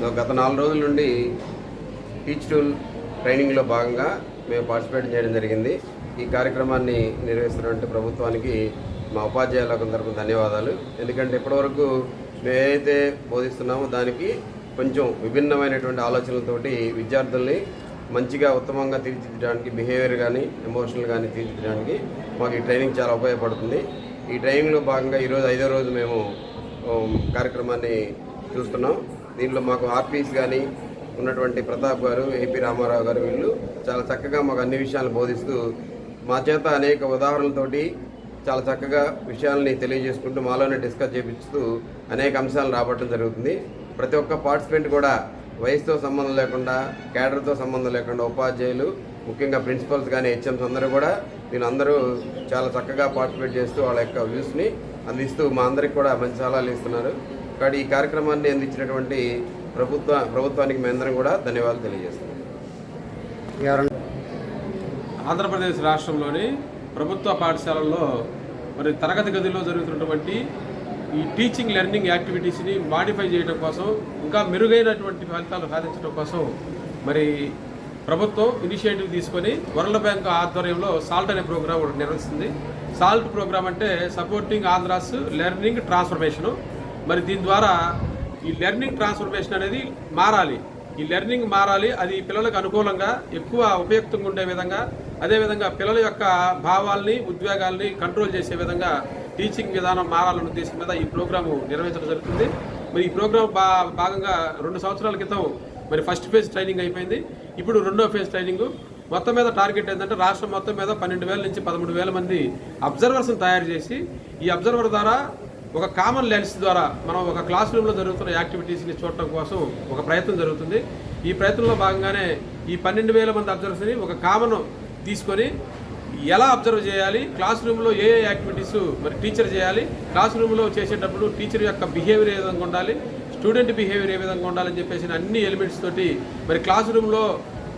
So గత నాలుగు రోజుల నుండి టీచ్ టూల్ ట్రైనింగ్లో భాగంగా మేము పార్టిసిపేట్ చేయడం జరిగింది. ఈ కార్యక్రమాన్ని నిర్వహిస్తున్నటువంటి ప్రభుత్వానికి మా ఉపాధ్యాయులకు తరపున ధన్యవాదాలు. ఎందుకంటే ఇప్పటివరకు మేమైతే బోధిస్తున్నామో దానికి కొంచెం విభిన్నమైనటువంటి ఆలోచనలతోటి విద్యార్థుల్ని మంచిగా ఉత్తమంగా తీర్చిదిద్దడానికి బిహేవియర్ కానీ ఎమోషనల్ కానీ తీర్చిదిద్దడానికి మాకు ఈ ట్రైనింగ్ చాలా ఉపయోగపడుతుంది. ఈ ట్రైనింగ్లో భాగంగా ఈరోజు ఐదో రోజు మేము కార్యక్రమాన్ని చూస్తున్నాం. దీంట్లో మాకు ఆర్పీస్ కానీ ఉన్నటువంటి ప్రతాప్ గారు ఏపీ రామారావు గారు వీళ్ళు చాలా చక్కగా మాకు అన్ని విషయాలు బోధిస్తూ మా చేత అనేక ఉదాహరణలతోటి చాలా చక్కగా విషయాలని తెలియజేసుకుంటూ మాలోనే డిస్కస్ చేపిస్తూ అనేక అంశాలు రాబట్టడం జరుగుతుంది. ప్రతి ఒక్క పార్టిసిపెంట్ కూడా వయసుతో సంబంధం లేకుండా క్యాడర్తో సంబంధం లేకుండా ఉపాధ్యాయులు ముఖ్యంగా ప్రిన్సిపల్స్ కానీ హెచ్ఎంస్ అందరూ కూడా దీని అందరూ చాలా చక్కగా పార్టిసిపేట్ చేస్తూ వాళ్ళ యొక్క వ్యూస్ని అందిస్తూ మా అందరికి కూడా మంచి సలహాలు ఇస్తున్నారు. కాబట్టి ఈ కార్యక్రమాన్ని అందించినటువంటి ప్రభుత్వ ప్రభుత్వానికి మేమందరం కూడా ధన్యవాదాలు తెలియజేస్తున్నాం. ఆంధ్రప్రదేశ్ రాష్ట్రంలోని ప్రభుత్వ పాఠశాలల్లో మరి తరగతి గదిలో జరుగుతున్నటువంటి ఈ టీచింగ్ లెర్నింగ్ యాక్టివిటీస్ని మాడిఫై చేయడం కోసం ఇంకా మెరుగైనటువంటి ఫలితాలు సాధించడం కోసం మరి ప్రభుత్వం ఇనిషియేటివ్ తీసుకొని వరల్డ్ బ్యాంక్ ఆధ్వర్యంలో సాల్ట్ అనే ప్రోగ్రాం ఒకటి నిర్వహిస్తుంది. సాల్ట్ ప్రోగ్రామ్ అంటే సపోర్టింగ్ ఆంధ్రాస్ లెర్నింగ్ ట్రాన్స్ఫర్మేషను మరి దీని ద్వారా ఈ లెర్నింగ్ ట్రాన్స్ఫర్మేషన్ అనేది మారాలి. ఈ లెర్నింగ్ మారాలి. అది పిల్లలకు అనుకూలంగా ఎక్కువ ఉపయుక్తంగా ఉండే విధంగా అదేవిధంగా పిల్లల యొక్క భావాల్ని ఉద్వేగాల్ని కంట్రోల్ చేసే విధంగా టీచింగ్ విధానం మారాలన్న ఉద్దేశం మీద ఈ ప్రోగ్రాము నిర్వహించడం జరుగుతుంది. మరి ఈ ప్రోగ్రాం బా భాగంగా రెండు సంవత్సరాల క్రితం మరి ఫస్ట్ ఫేజ్ ట్రైనింగ్ అయిపోయింది. ఇప్పుడు రెండో ఫేజ్ ట్రైనింగ్. మొత్తం మీద టార్గెట్ ఏంటంటే రాష్ట్రం మొత్తం మీద పన్నెండు వేల నుంచి పదమూడు వేల మంది అబ్జర్వర్స్ని తయారు చేసి ఈ అబ్జర్వర్ ద్వారా ఒక కామన్ లెన్స్ ద్వారా మనం ఒక క్లాస్ రూమ్లో జరుగుతున్న యాక్టివిటీస్ని చూడటం కోసం ఒక ప్రయత్నం జరుగుతుంది. ఈ ప్రయత్నంలో భాగంగానే ఈ పన్నెండు వేల మంది అబ్జర్వర్స్ని ఒక కామన్ తీసుకొని ఎలా అబ్జర్వ్ చేయాలి? క్లాస్ రూమ్లో ఏ ఏ యాక్టివిటీస్ మరి టీచర్ చేయాలి? క్లాస్ రూమ్లో చేసేటప్పుడు టీచర్ యొక్క బిహేవియర్ ఏ విధంగా ఉండాలి? స్టూడెంట్ బిహేవియర్ ఏ విధంగా ఉండాలని చెప్పేసి అన్ని ఎలిమెంట్స్ తోటి మరి క్లాస్ రూమ్లో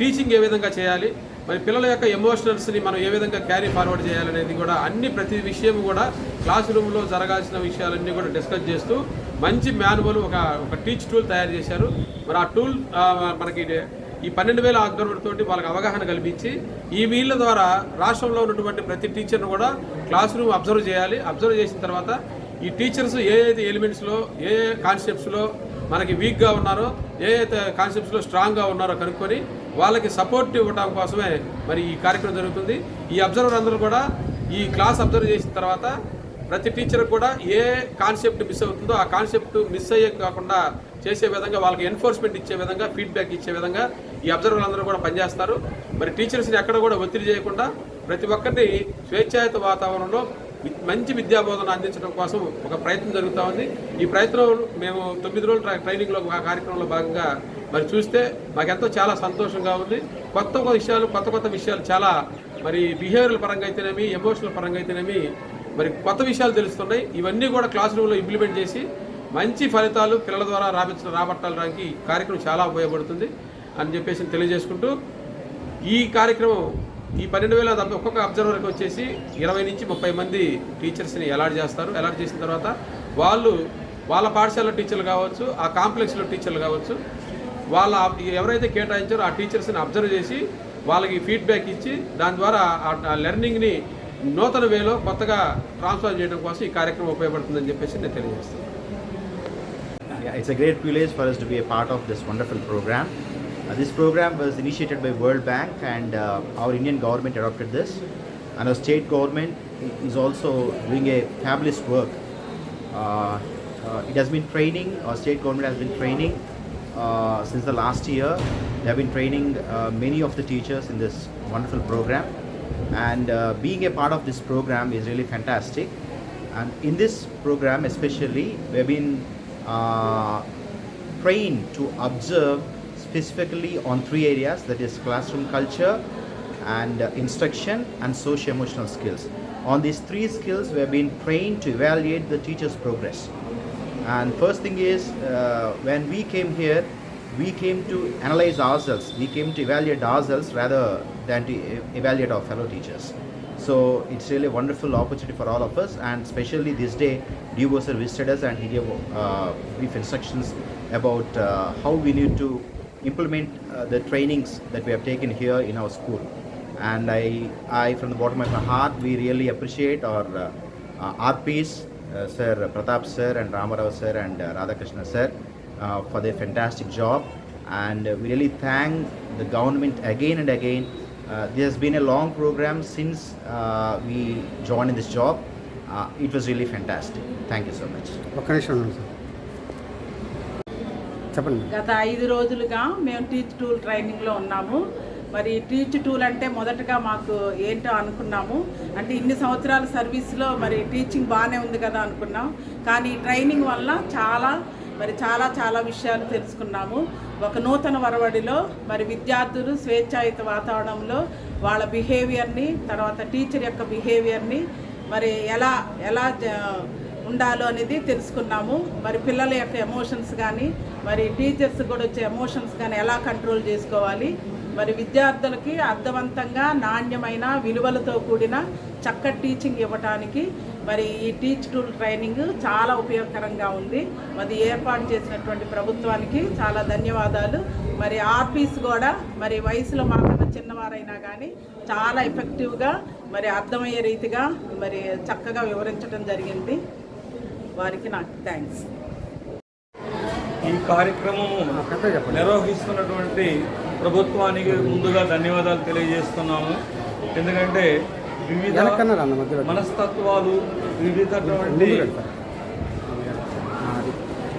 టీచింగ్ ఏ విధంగా చేయాలి? మరి పిల్లల యొక్క ఎమోషనల్స్ని మనం ఏ విధంగా క్యారీ ఫార్వర్డ్ చేయాలనేది కూడా అన్ని ప్రతి విషయం కూడా క్లాస్ రూమ్లో జరగాల్సిన విషయాలన్నీ కూడా డిస్కస్ చేస్తూ మంచి మాన్యువల్ ఒక ఒక టీచ్ టూల్ తయారు చేశారు. మరి ఆ టూల్ మనకి ఈ పన్నెండు వేల అబ్జర్వర్ తోటి వాళ్ళకి అవగాహన కల్పించి ఈ వీళ్ళ ద్వారా రాష్ట్రంలో ఉన్నటువంటి ప్రతి టీచర్ను కూడా క్లాస్ రూమ్ అబ్జర్వ్ చేయాలి. అబ్జర్వ్ చేసిన తర్వాత ఈ టీచర్స్ ఏ అయితే ఎలిమెంట్స్లో ఏ ఏ కాన్సెప్ట్స్లో మనకి వీక్గా ఉన్నారో ఏ అయితే కాన్సెప్ట్స్లో స్ట్రాంగ్గా ఉన్నారో కనుక్కొని వాళ్ళకి సపోర్ట్ ఇవ్వడం కోసమే మరి ఈ కార్యక్రమం జరుగుతుంది. ఈ అబ్జర్వర్ అందరూ కూడా ఈ క్లాస్ అబ్జర్వ్ చేసిన తర్వాత ప్రతి టీచర్ కూడా ఏ కాన్సెప్ట్ మిస్ అవుతుందో ఆ కాన్సెప్ట్ మిస్ అయ్యే కాకుండా చేసే విధంగా వాళ్ళకి ఎన్ఫోర్స్మెంట్ ఇచ్చే విధంగా ఫీడ్బ్యాక్ ఇచ్చే విధంగా ఈ అబ్జర్వర్లు అందరూ కూడా పనిచేస్తారు. మరి టీచర్స్ని ఎక్కడ కూడా ఒత్తిడి చేయకుండా ప్రతి ఒక్కరిని స్వేచ్ఛాయుత వాతావరణంలో మంచి విద్యా బోధన అందించడం కోసం ఒక ప్రయత్నం జరుగుతూ ఉంది. ఈ ప్రయత్నం మేము తొమ్మిది రోజుల ట్రైనింగ్లో ఆ కార్యక్రమంలో భాగంగా మరి చూస్తే మాకెంతో చాలా సంతోషంగా ఉంది. కొత్త కొత్త విషయాలు కొత్త కొత్త విషయాలు చాలా మరి బిహేవియర్ల పరంగా అయితేనేమి ఎమోషనల్ పరంగా అయితేనేమి మరి కొత్త విషయాలు తెలుస్తున్నాయి. ఇవన్నీ కూడా క్లాస్ రూమ్లో ఇంప్లిమెంట్ చేసి మంచి ఫలితాలు పిల్లల ద్వారా రాపించడం రాబట్టడానికి కార్యక్రమం చాలా ఉపయోగపడుతుంది అని చెప్పేసి తెలియజేసుకుంటూ ఈ కార్యక్రమం ఈ పన్నెండు వేల ఒక్కొక్క అబ్జర్వర్కి వచ్చేసి ఇరవై నుంచి ముప్పై మంది టీచర్స్ని అలాట్ చేస్తారు. అలాట్ చేసిన తర్వాత వాళ్ళు వాళ్ళ పాఠశాల టీచర్లు కావచ్చు ఆ కాంప్లెక్స్లో టీచర్లు కావచ్చు వాళ్ళ ఎవరైతే కేటాయించారో ఆ టీచర్స్ని అబ్జర్వ్ చేసి వాళ్ళకి ఫీడ్బ్యాక్ ఇచ్చి దాని ద్వారా ఆ లెర్నింగ్ని నూతన వేలో కొత్తగా ట్రాన్స్ఫర్ చేయడం కోసం ఈ కార్యక్రమం ఉపయోగపడుతుందని చెప్పేసి నేను తెలియజేస్తాను Yeah, it's a great privilege for us to be a part of this wonderful program. Uh, this program was initiated by World Bank and uh, our Indian government adopted this. And our state government i- is also doing a fabulous work. Uh, uh, it has been training, our state government has been training uh, since the last year. They have been training uh, many of the teachers in this wonderful program. And uh, being a part of this program is really fantastic. And in this program, especially, we have been uh, trained to observe specifically on three areas that is, classroom culture, and uh, instruction, and socio emotional skills. On these three skills, we have been trained to evaluate the teacher's progress. And first thing is, uh, when we came here, we came to analyze ourselves. We came to evaluate ourselves rather than to evaluate our fellow teachers. So it's really a wonderful opportunity for all of us, and especially this day, DO sir visited us and he gave uh, brief instructions about uh, how we need to implement uh, the trainings that we have taken here in our school. And I, I, from the bottom of my heart, we really appreciate our uh, uh, RPs, uh, Sir Pratap Sir and Ramarao Sir and uh, Radhakrishna Sir uh, for their fantastic job. And uh, we really thank the government again and again. Uh, this has been a long program since uh, we joined in this job. Uh, it was really fantastic. Thank you so much. ఒక్క నిమిషం ఉండండి sir చెప్పండి గత ఐదు రోజులుగా మేము teach tool ట్రైనింగ్లో ఉన్నాము మరి టీచ్ టూల్ అంటే మొదటగా మాకు ఏంటో అనుకున్నాము అంటే ఇన్ని సంవత్సరాల సర్వీస్లో మరి టీచింగ్ బాగానే ఉంది కదా అనుకున్నాం కానీ ట్రైనింగ్ వల్ల చాలా మరి చాలా చాలా విషయాలు తెలుసుకున్నాము. ఒక నూతన వరవడిలో మరి విద్యార్థులు స్వేచ్ఛాయుత వాతావరణంలో వాళ్ళ బిహేవియర్ని తర్వాత టీచర్ యొక్క బిహేవియర్ని మరి ఎలా ఎలా ఉండాలో అనేది తెలుసుకున్నాము. మరి పిల్లల యొక్క ఎమోషన్స్ కానీ మరి టీచర్స్ కూడా వచ్చే ఎమోషన్స్ కానీ ఎలా కంట్రోల్ చేసుకోవాలి మరి విద్యార్థులకి అర్థవంతంగా నాణ్యమైన విలువలతో కూడిన చక్కటి టీచింగ్ ఇవ్వటానికి మరి ఈ టీచ్ టూల్ ట్రైనింగ్ చాలా ఉపయోగకరంగా ఉంది. మరి ఏర్పాటు చేసినటువంటి ప్రభుత్వానికి చాలా ధన్యవాదాలు. మరి ఆర్పీస్ కూడా మరి వయసులో మాకన్నా చిన్నవారైనా కానీ చాలా ఎఫెక్టివ్గా మరి అర్థమయ్యే రీతిగా మరి చక్కగా వివరించడం జరిగింది. వారికి నాకు థ్యాంక్స్ ఈ కార్యక్రమము నిర్వహిస్తున్నటువంటి ప్రభుత్వానికి ముందుగా ధన్యవాదాలు తెలియజేస్తున్నాము. ఎందుకంటే వివిధ మనస్తత్వాలు వివిధటువంటి.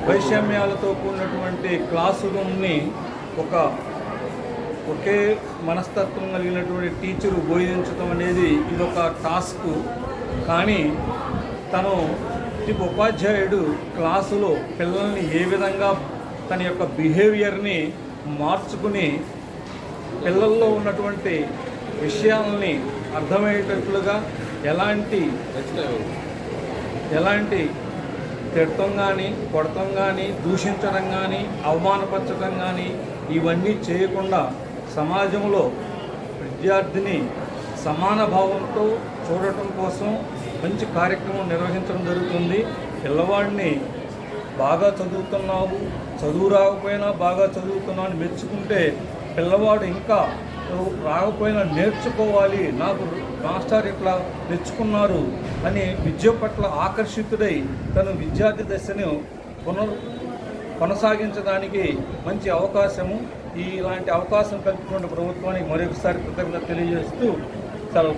వైషమ్యాలతో కూడినటువంటి క్లాసు రూమ్ని ఒక ఒకే మనస్తత్వం కలిగినటువంటి టీచరు బోధించడం అనేది ఇది ఒక టాస్క్. కానీ తను ఉపాధ్యాయుడు క్లాసులో పిల్లల్ని ఏ విధంగా తన యొక్క బిహేవియర్ని మార్చుకుని పిల్లల్లో ఉన్నటువంటి విషయాలని అర్థమయ్యేటట్లుగా ఎలాంటి ఎలాంటి తిడతం కానీ కొడతం కానీ దూషించడం కానీ అవమానపరచడం కానీ ఇవన్నీ చేయకుండా సమాజంలో విద్యార్థిని సమాన భావంతో చూడటం కోసం మంచి కార్యక్రమం నిర్వహించడం జరుగుతుంది. పిల్లవాడిని బాగా చదువుతున్నావు చదువు రాకపోయినా బాగా చదువుతున్నాను అని మెచ్చుకుంటే పిల్లవాడు ఇంకా రాకపోయినా నేర్చుకోవాలి. నాకు మాస్టర్ ఇట్లా నేర్చుకున్నారు అని విద్య పట్ల ఆకర్షితుడై తను విద్యార్థి దశను పునర్ కొనసాగించడానికి మంచి అవకాశము ఇలాంటి అవకాశం కల్పించిన ప్రభుత్వానికి మరొకసారి కృతజ్ఞత తెలియజేస్తూ సెలవు